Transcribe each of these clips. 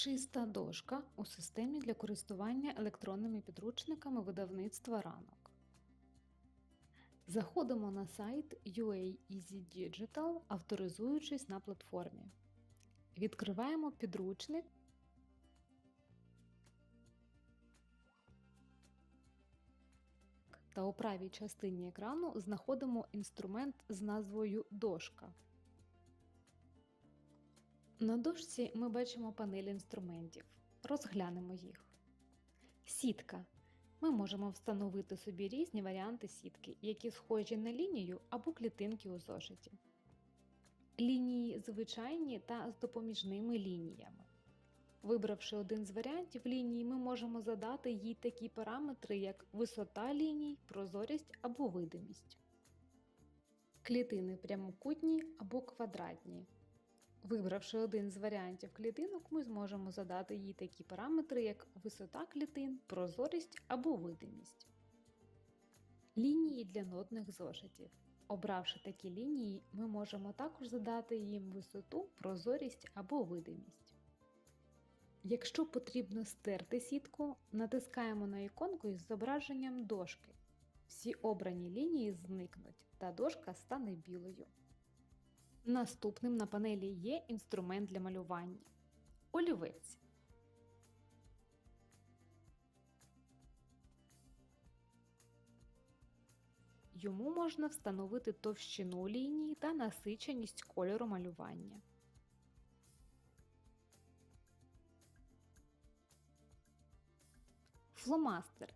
Чиста дошка у системі для користування електронними підручниками видавництва ранок. Заходимо на сайт UA Easy Digital, авторизуючись на платформі. Відкриваємо підручник. Та у правій частині екрану знаходимо інструмент з назвою Дошка. На дошці ми бачимо панель інструментів. Розглянемо їх. Сітка. Ми можемо встановити собі різні варіанти сітки, які схожі на лінію або клітинки у зошиті. Лінії звичайні та з допоміжними лініями. Вибравши один з варіантів лінії, ми можемо задати їй такі параметри, як висота ліній, прозорість або видимість. Клітини прямокутні або квадратні. Вибравши один з варіантів клітинок, ми зможемо задати їй такі параметри, як висота клітин, прозорість або видимість. Лінії для нотних зошитів. Обравши такі лінії, ми можемо також задати їм висоту, прозорість або видимість. Якщо потрібно стерти сітку, натискаємо на іконку із зображенням дошки. Всі обрані лінії зникнуть та дошка стане білою. Наступним на панелі є інструмент для малювання. Олівець. Йому можна встановити товщину лінії та насиченість кольору малювання. Фломастер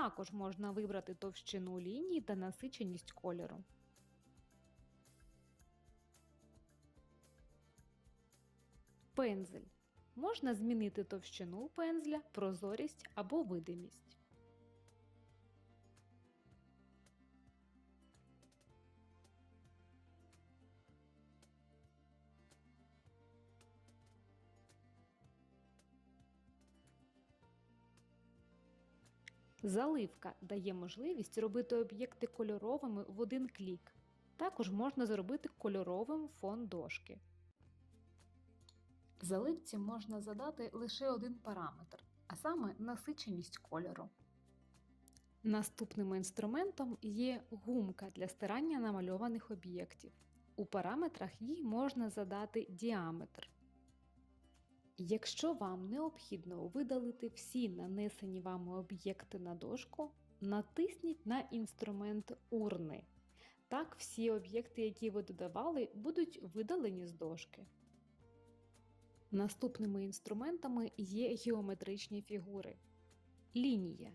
Також можна вибрати товщину лінії та насиченість кольору. Пензель. Можна змінити товщину пензля, прозорість або видимість. Заливка дає можливість робити об'єкти кольоровими в один клік. Також можна зробити кольоровим фон дошки. Заливці можна задати лише один параметр, а саме насиченість кольору. Наступним інструментом є гумка для стирання намальованих об'єктів. У параметрах їй можна задати діаметр. Якщо вам необхідно видалити всі нанесені вами об'єкти на дошку, натисніть на інструмент урни. Так, всі об'єкти, які ви додавали, будуть видалені з дошки. Наступними інструментами є геометричні фігури. Лінія.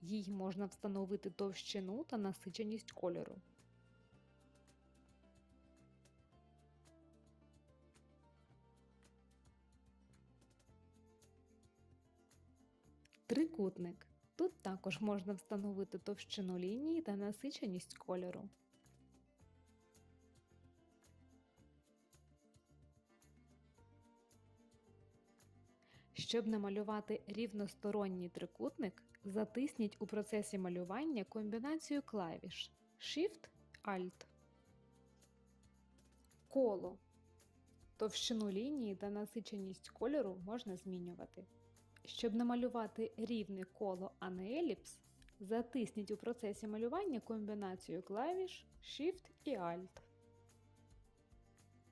Їй можна встановити товщину та насиченість кольору. Трикутник. Тут також можна встановити товщину лінії та насиченість кольору. Щоб намалювати рівносторонній трикутник, затисніть у процесі малювання комбінацію клавіш Shift-Alt. Коло. Товщину лінії та насиченість кольору можна змінювати. Щоб намалювати рівне коло, а не еліпс, затисніть у процесі малювання комбінацію клавіш Shift і Alt.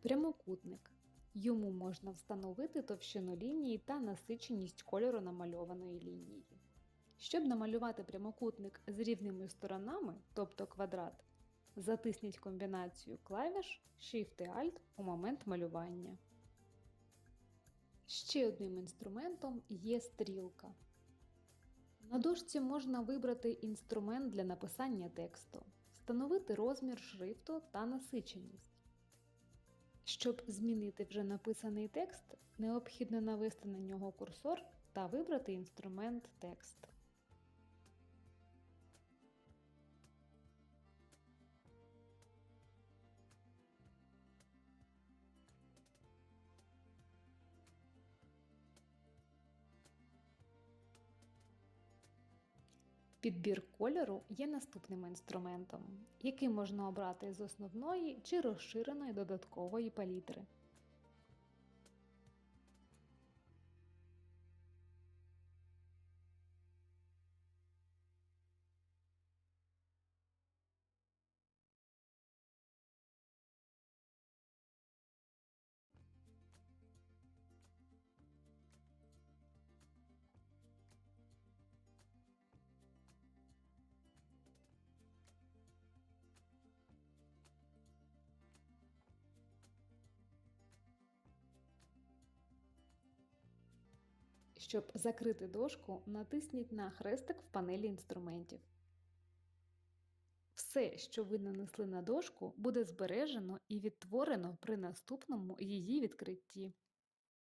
Прямокутник. Йому можна встановити товщину лінії та насиченість кольору намальованої лінії. Щоб намалювати прямокутник з рівними сторонами, тобто квадрат, затисніть комбінацію клавіш Shift і Alt у момент малювання. Ще одним інструментом є стрілка. На дошці можна вибрати інструмент для написання тексту, встановити розмір шрифту та насиченість. Щоб змінити вже написаний текст, необхідно навести на нього курсор та вибрати інструмент текст. Підбір кольору є наступним інструментом, який можна обрати з основної чи розширеної додаткової палітри. Щоб закрити дошку, натисніть на хрестик в панелі інструментів. Все, що ви нанесли на дошку, буде збережено і відтворено при наступному її відкритті.